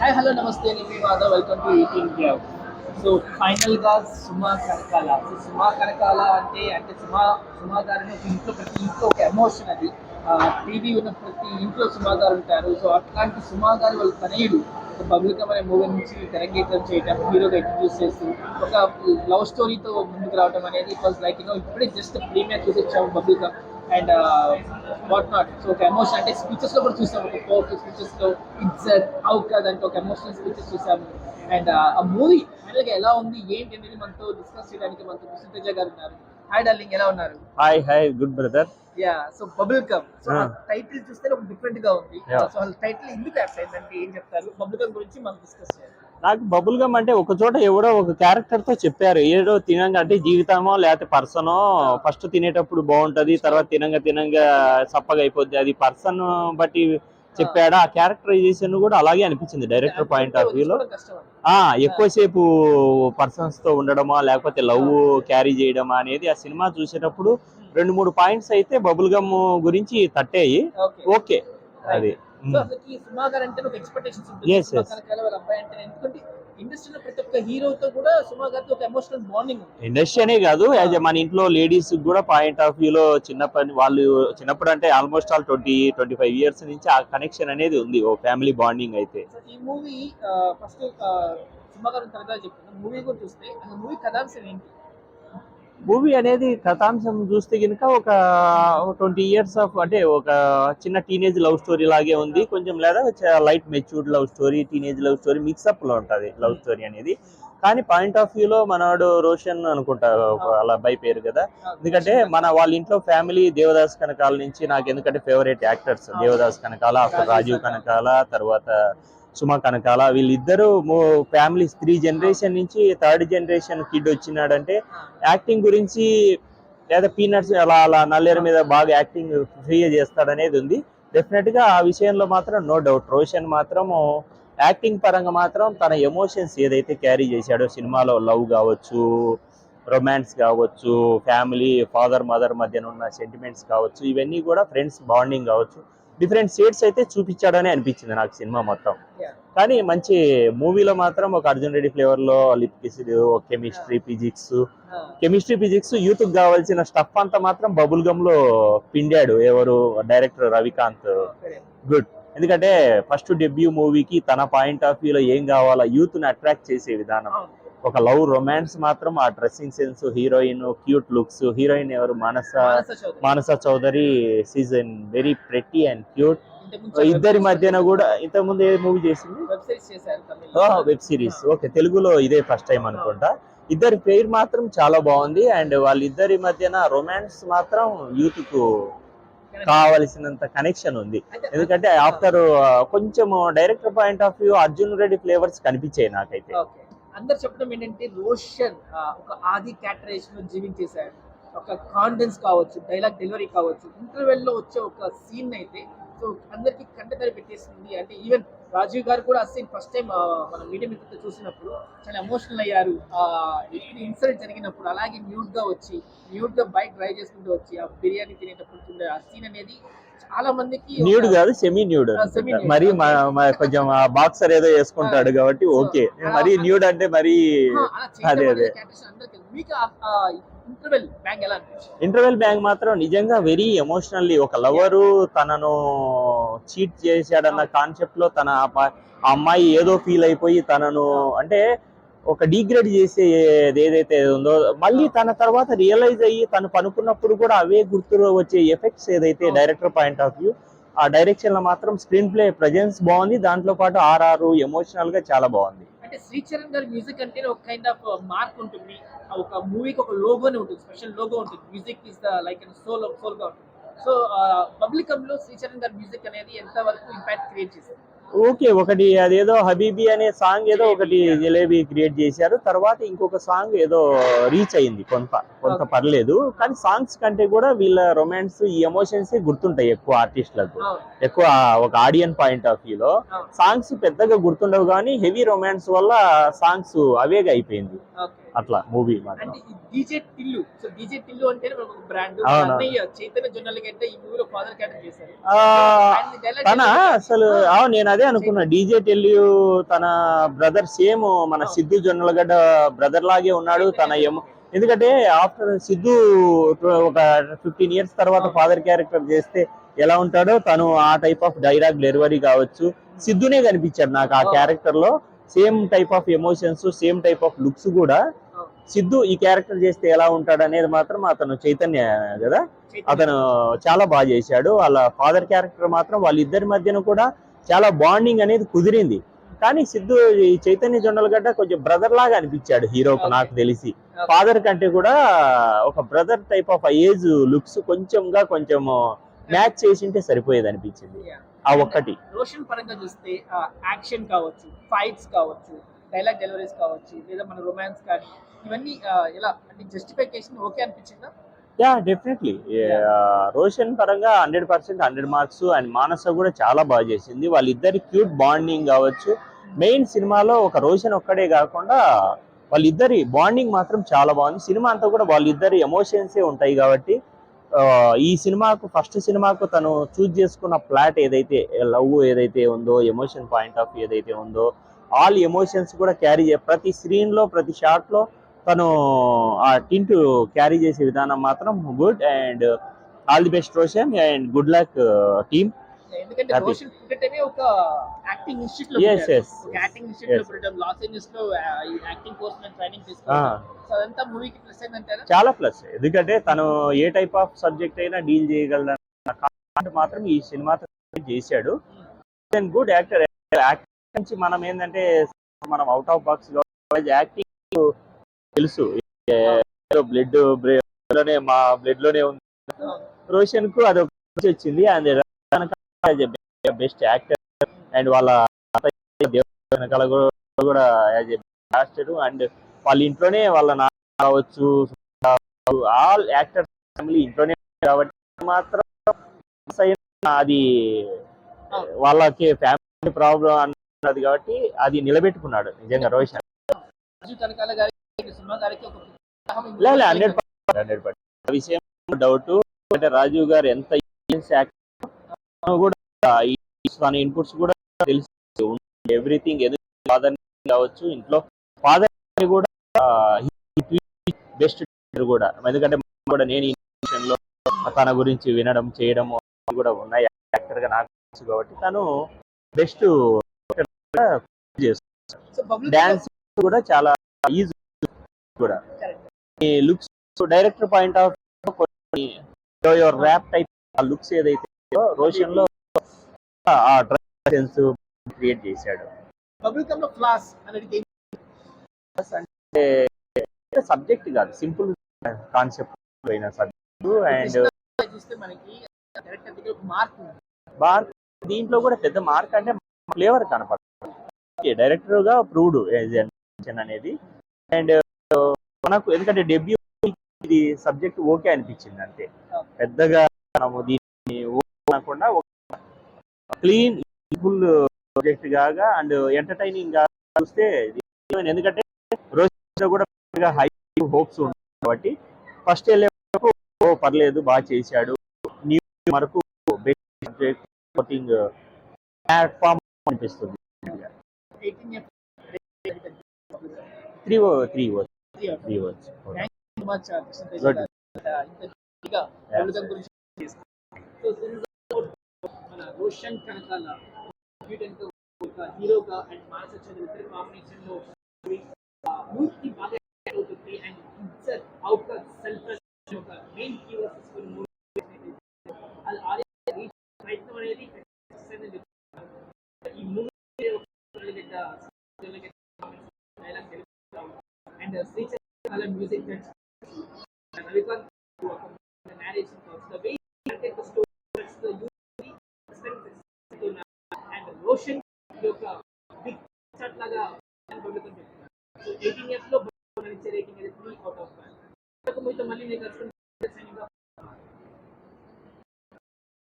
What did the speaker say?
Hi hello నమస్తే నేను మీ Madhav welcome to ET India so ఫైనల్గా సుమా కనకాల సో సుమా కనకాల అంటే అంటే సుమా సుమా గారిని ఒక ఇంట్లో ప్రతి ఇంట్లో ఒక ఎమోషన్ అది. టీవీ ఉన్న ప్రతి ఇంట్లో సుమా గారు ఉంటారు. సో అట్లాంటి సుమా గారు వాళ్ళ తనయుడు ఒక పబ్లిక్ అనే మూవీ నుంచి తెరంగేతం చేయటం హీరోగా ఇంట్రడ్యూస్ చేస్తూ ఒక లవ్ స్టోరీతో ముందుకు రావడం అనేది it was like you know ఇప్పుడే జస్ట్ ప్రీమియర్ చూసి వచ్చాము public and what not so ఒక ఎమోషన్ అంటే స్పీచెస్లో కూడా చూసాము. ఒక పవర్ఫుల్ స్పీచెస్లో ఇజ్జత్ ఔకద్ అంటే ఒక ఎమోషనల్ స్పీచెస్ చూసాము. అండ్ ఆ మూవీ ఫైనల్గా ఎలా ఉంది ఏంటి అనేది మనతో డిస్కస్ చేయడానికి మనతో కృష్ణ తేజ గారు ఉన్నారు. హాయ్ డార్లింగ్ ఎలా ఉన్నారు? Hi hi good brother ya so bubblegum so. Title చూస్తే ఒక డిఫరెంట్గా ఉంది. సో టైటిల్ ఎందుకు అయిందంటే ఏం చెప్తారు? బబుల్ కమ్ గురించి మనం డిస్కస్ చేయాలి. నాకు బబుల్ గమ్ అంటే ఒక చోట ఎవరో ఒక క్యారెక్టర్తో చెప్పారు. ఏదో తినంగా అంటే జీవితమో లేకపోతే పర్సనో ఫస్ట్ తినేటప్పుడు బాగుంటది తర్వాత తినంగా తినంగా చప్పగా అయిపోద్ది. అది పర్సన్ బట్టి చెప్పాడు? ఆ క్యారెక్టరైజేషన్ కూడా అలాగే అనిపించింది డైరెక్టర్ పాయింట్ ఆఫ్ వ్యూలో. ఆ ఎక్కువసేపు పర్సన్స్తో ఉండడమా లేకపోతే లవ్ క్యారీ చేయడమా అనేది ఆ సినిమా చూసేటప్పుడు రెండు మూడు పాయింట్స్ అయితే బబుల్ గమ్ గురించి తట్టాయి. ఓకే. అది. సో అసలు సుమా గారు అంటే ఒక ఎక్స్పెక్టేషన్స్ ఉంటుంది. Yes, సుమా yes. కనకాల వాళ్ళ అబ్బాయి అంటే ఎందుకంటే ఇండస్ట్రీలో ప్రతి ఒక్క హీరోతో కూడా సుమా గారితో ఒక ఎమోషనల్ బాండింగ్ ఉంది ఇండస్ట్రీ అనే కాదు యాజ్ మన ఇంట్లో లేడీస్ కూడా పాయింట్ ఆఫ్ వ్యూలో చిన్నప్పటి వాళ్ళు చిన్నప్పుడు అంటే almost all twenty twenty five years నుంచి ఆ కనెక్షన్ అనేది ఉంది ఓ ఫ్యామిలీ బాండింగ్ అయితే. ఈ మూవీ ఫస్ట్ సుమా గారు తరగా చెప్తున్నా మూవీ కూడా చూస్తే మూవీ కథాంశం ఏంటి? మూవీ అనేది కథాంశం చూస్తే కనుక ఒక ట్వంటీ ఇయర్స్ ఆఫ్ అంటే ఒక చిన్న టీనేజ్ లవ్ స్టోరీ లాగే ఉంది. కొంచెం లేదా light matured love story teenage love story మిక్సప్లో ఉంటుంది లవ్ స్టోరీ అనేది. కానీ పాయింట్ ఆఫ్ వ్యూలో మనవాడు రోషన్ అనుకుంటా ఒక వాళ్ళ అబ్బాయి పేరు కదా. ఎందుకంటే మన వాళ్ళ ఇంట్లో ఫ్యామిలీ దేవదాస్ కనకాల నుంచి నాకు ఎందుకంటే favourite actors Devadas Kanakala after Rajeev Kanakala తర్వాత సుమ కనకాల వీళ్ళిద్దరూ ఫ్యామిలీ త్రీ జనరేషన్ నుంచి థర్డ్ జనరేషన్ కిడ్ వచ్చినాడంటే యాక్టింగ్ గురించి లేదా పీనట్స్ అలా అలా నల్లేరు మీద బాగా యాక్టింగ్ ఫ్రీగా చేస్తాడనేది ఉంది. డెఫినెట్గా ఆ విషయంలో మాత్రం నో డౌట్. రోషన్ మాత్రం యాక్టింగ్ పరంగా మాత్రం తన ఎమోషన్స్ ఏదైతే క్యారీ చేశాడో సినిమాలో లవ్ కావచ్చు రొమాన్స్ కావచ్చు ఫ్యామిలీ ఫాదర్ మదర్ మధ్యన ఉన్న సెంటిమెంట్స్ కావచ్చు ఇవన్నీ కూడా ఫ్రెండ్స్ బాండింగ్ కావచ్చు. డిఫరెంట్ షేడ్స్ అయితే చూపించాడని అనిపించింది నాకు సినిమా మొత్తం. కానీ మంచి మూవీలో మాత్రం ఒక Arjun Reddy ఫ్లేవర్లో lip kissed chemistry physics. Chemistry physics యూత్కి కావాల్సిన స్టఫ్ అంతా మాత్రం బబుల్ గమ్లో పిండాడు ఎవరు? డైరెక్టర్ రవికాంత్. గుడ్ ఎందుకంటే ఫస్ట్ డెబ్యూ మూవీకి తన పాయింట్ ఆఫ్ వ్యూలో ఏం కావాలా యూత్ని అట్రాక్ట్ చేసే విధానం. ఒక లవ్ రొమాన్స్ మాత్రం ఆ dressing sense heroine cute looks heroine ఎవరు? Manasa Manasa Chowdary. Season very pretty and cute ఇద్దరి మధ్యన కూడా ఇంతకు ముందు ఏ మూవీ చేసింది? వెబ్ సిరీస్ ఓకే తెలుగులో ఇదే ఫస్ట్ టైం అనుకుంటా. ఇద్దరి పేరు మాత్రం చాలా బాగుంది అండ్ వాళ్ళిద్దరి మధ్యన రొమాన్స్ మాత్రం యూత్కు కావలసినంత కనెక్షన్ ఉంది. ఎందుకంటే ఆఫ్టర్ కొంచెం director point of view Arjun Reddy flavours కనిపించాయి నాకైతే. అందరు చెప్పడం ఏంటంటే రోషన్ ఒక ఆది క్యాటరేషన్లో జీవించేశాడు. ఒక కాన్ఫిడెన్స్ కావచ్చు డైలాగ్ డెలివరీ కావచ్చు ఇంటర్వెల్లో వచ్చే ఒక సీన్ అయితే సో అందరికీ కంటతడి పెట్టేసింది. అంటే ఈవెన్ రాజీవ్ గారు కూడా సీన్ ఫస్ట్ టైం మన మీడియా మిత్రులతో చూసినప్పుడు చాలా ఎమోషనల్ అయ్యారు. ఇన్సిడెంట్ జరిగినప్పుడు అలాగే మ్యూట్గా వచ్చి మ్యూట్గా బైక్ డ్రైవ్ చేసుకుంటూ వచ్చి ఆ బిర్యానీ తినేటప్పుడు చూడే ఆ సీన్ అనేది చాలా మందికి న్యూడ్ కాదు సెమీ న్యూడ్. మరి కొంచెం బాక్సర్ ఏదో వేసుకుంటాడు కాబట్టి ఓకే మరి న్యూడ్ అంటే మరి అదే, అదే. మీకు ఇంటర్వెల్ బ్యాంక్ ఎలా ఇంటర్వెల్ బ్యాంక్ మాత్రం నిజంగా వెరీ ఎమోషనల్లీ ఒక లవరు తనను చీట్ చేశాడన్న కాన్సెప్ట్లో తన అమ్మాయి ఏదో ఫీల్ అయిపోయి తనను అంటే ఒక డిగ్రేడ్ చేసే ఏదైతే ఉందో మళ్ళీ తన తర్వాత రియలైజ్ అయ్యి తను పనుకున్నప్పుడు కూడా అవే గుర్తు వచ్చే ఎఫెక్ట్స్ ఏదైతే. డైరెక్టర్ పాయింట్ ఆఫ్ వ్యూ ఆ డైరెక్షన్లో మాత్రం స్క్రీన్ ప్లే ప్రజెన్స్ బాగుంది. దాంట్లో పాటు ఆర్ఆర్ ఎమోషనల్గా చాలా బాగుంది. అంటే శ్రీచరణ్ గారి మ్యూజిక్ అంటే ఒక కైండ్ ఆఫ్ మార్క్ ఉంటుంది. ఒక మూవీకి ఒక లోగోనే ఉంటుంది. స్పెషల్ లోగో ఉంటుంది. Music is the like soul సోల్గా ఉంటుంది. సో పబ్లికం లో శ్రీచరణ్ గారి మ్యూజిక్ అనేది ఎంత వరకు ఇంపాక్ట్ క్రియేట్ చేసింది? ఓకే ఒకటి అదేదో హబీబీ అనే సాంగ్ ఏదో ఒకటి జలేబీ క్రియేట్ చేశారు. తర్వాత ఇంకొక సాంగ్ ఏదో రీచ్ అయింది కొంత కొంత. పర్లేదు. కానీ సాంగ్స్ కంటే కూడా వీళ్ళ రొమాన్స్ ఈ ఎమోషన్స్ గుర్తుంటాయి ఎక్కువ ఆర్టిస్టులకు ఎక్కువ ఒక ఆడియన్ పాయింట్ ఆఫ్ వ్యూ లో. అవును. సాంగ్స్ పెద్దగా గుర్తుండవు కానీ హెవీ రొమాన్స్ వల్ల సాంగ్స్ అవేగా అయిపోయింది. అట్లా మూవీ మాత్రం. టిల్లు టిల్లు తన. అసలు అవును నేను అదే అనుకున్నా. డీజే టెల్యూ తన బ్రదర్ సేమ్ మన సిద్ధు జొన్నలగడ్డ బ్రదర్ లాగే ఉన్నాడు తన ఎమో ఎందుకంటే ఆఫ్టర్ సిద్ధు ఒక ఫిఫ్టీన్ ఇయర్స్ తర్వాత ఫాదర్ క్యారెక్టర్ చేస్తే ఎలా ఉంటాడో తను ఆ టైప్ ఆఫ్ డైలాగ్ డెలివరీ కావచ్చు. సిద్ధునే కనిపించాడు నాకు ఆ క్యారెక్టర్లో. Same type of emotions same type of looks కూడా సిద్ధు ఈ క్యారెక్టర్ చేస్తే ఎలా ఉంటాడు అనేది మాత్రం అతను చైతన్య కదా. అతను చాలా బాగా చేశాడు. వాళ్ళ ఫాదర్ క్యారెక్టర్ మాత్రం వాళ్ళిద్దరి మధ్యన కూడా చాలా బాండింగ్ అనేది కుదిరింది. కానీ సిద్ధు ఈ చైతన్య జొన్నలగడ్డ కొంచెం బ్రదర్ లాగా అనిపించాడు హీరోకు. నాకు తెలిసి. ఫాదర్ కంటే కూడా ఒక brother type of age looks కొంచెంగా కొంచెం మ్యాచ్ చేసింటే సరిపోయేది అనిపించింది. ఆ ఒక్కటి. రోషన్ పరంగా చూస్తే యాక్షన్ కావచ్చు ఫైట్స్ కావచ్చు డైలాగ్ డెలివరీస్ కావచ్చు లేదా మన రొమాన్స్ కానీ ఇవన్నీ ఎలా అంటే జస్టిఫికేషన్ ఓకే అనిపించిందా? Ya definitely. రోషన్ పరంగా hundred percent hundred marks and Manasa కూడా చాలా బాగా చేసింది. వాళ్ళిద్దరి క్యూట్ బాండింగ్ కావచ్చు. మెయిన్ సినిమాలో ఒక రోషన్ ఒక్కడే కాకుండా వాళ్ళిద్దరి బాండింగ్ మాత్రం చాలా బాగుంది. సినిమా అంతా కూడా వాళ్ళిద్దరి ఎమోషన్సే ఉంటాయి కాబట్టి ఈ సినిమాకు ఫస్ట్ సినిమాకు తను చూజ్ చేసుకున్న ప్లాట్ ఏదైతే లవ్ ఏదైతే ఉందో ఎమోషన్ పాయింట్ ఆఫ్ ఏదైతే ఉందో ఆల్ ఎమోషన్స్ కూడా క్యారీ చే ప్రతి స్క్రీన్లో ప్రతి షాట్లో తను ఆ టింట్ క్యారీ చేసే విధానం మాత్రం good and all the best Roshan and good luck team ఎందుకంటే. రోషన్ ఒక యాక్టింగ్ ఇన్స్టిట్యూట్లో. యాక్టింగ్ ఇన్స్టిట్యూట్లో. పుట్టడం లాస్ ఏంజల్స్లో యాక్టింగ్ కోర్స్ ట్రైనింగ్. తీసుకున్నాడు సో అదంతా మూవీకి ప్లస్ చాలా ప్లస్ ఎందుకంటే తను ఏ టైప్ ఆఫ్ సబ్జెక్ట్ అయినా డీల్ కాన్సెప్ట్ మాత్రం ఈ సినిమా చేశాడు. గుడ్ యాక్టర్ యాక్టర్ నుంచి మనం ఏంటంటే మనం అవుట్ ఆఫ్ బాక్స్ యాక్టింగ్ తెలుసు. బ్లడ్లోనే మా బ్లడ్లోనే ఉంది. రోషన్కు అది వచ్చింది. అండ్ బెస్ట్ యాక్టర్ అండ్ వాళ్ళ వెనకాల కూడా- యాజ్ మాస్టర్ అండ్ వాళ్ళ ఇంట్లోనే వాళ్ళ నాన్న కావచ్చు ఆల్ యాక్టర్ ఫ్యామిలీ ఇంట్లోనే కాబట్టి మాత్రం అది వాళ్ళకి ఫ్యామిలీ ప్రాబ్లం అన్నది కాబట్టి అది నిలబెట్టుకున్నాడు నిజంగా రోషన్ రాజు కనకాల గారికి సినిమా గారికి ఒక ఉత్సాహం ఈ లే movie హండ్రెడ్ కలిగింది. హండ్రెడ్ పర్సెంట్ విషయం డౌట్ అంటే రాజీవ్ గారు ఎంత యాక్టర్ కూడా తన ఇన్పుట్స్ కూడా తెలిసి. ఎవ్రీథింగ్ ఎందుకు ఫాదర్ కావచ్చు ఇంట్లో ఫాదర్ కూడా బెస్ట్ కూడా. ఎందుకంటే కూడా నేను ఈ విషయంలో తన గురించి వినడం చేయడం అవి కూడా ఉన్నాయి. యాక్టర్గా నాకు తెలుసు కాబట్టి తను బెస్ట్ డాన్స్ కూడా చాలా ఈజీ కూడా. ఈ looks director point of your rap type ఆ లుక్స్ ఏదైతే రోషన్లో ఆ క్రియేట్ చేశాడు. అంటే సబ్జెక్ట్ కాదు సింపుల్ కాన్సెప్ట్ అయిన సబ్జెక్ట్ అండ్ మార్క్ దీంట్లో కూడా పెద్ద మార్క్ అంటే ఫ్లేవర్ కనపడుతుంది డైరెక్టర్గా ప్రూవ్డ్ అనేది. అండ్ మనకు ఎందుకంటే డెబ్యూ ఇది సబ్జెక్ట్ ఓకే అనిపించింది అంతే. పెద్దగా మనము దీన్ని ఓకే అనకుండా క్లీన్ ఫుల్ ప్రాజెక్ట్ కాగా అండ్ ఎంటర్టైనింగ్గా చూస్తే ఎందుకంటే రోజు కూడా హై హోప్స్ ఉంటాయి కాబట్టి ఫస్ట్ వెళ్ళే వరకు ఓ పర్లేదు బాగా చేశాడు. న్యూ వరకు సపోర్టింగ్ ప్లాట్ఫామ్ అనిపిస్తుంది. Three three three words much Krishna Teja Good. గారు. Uh, ఇంత గట్టిగా బబుల్ గమ్ గురించి చేస్తారు. కనకాల హీరోగా అండ్ మానస చంద్ర ఇద్దరు కాంబినేషన్లో మూర్తి బాగా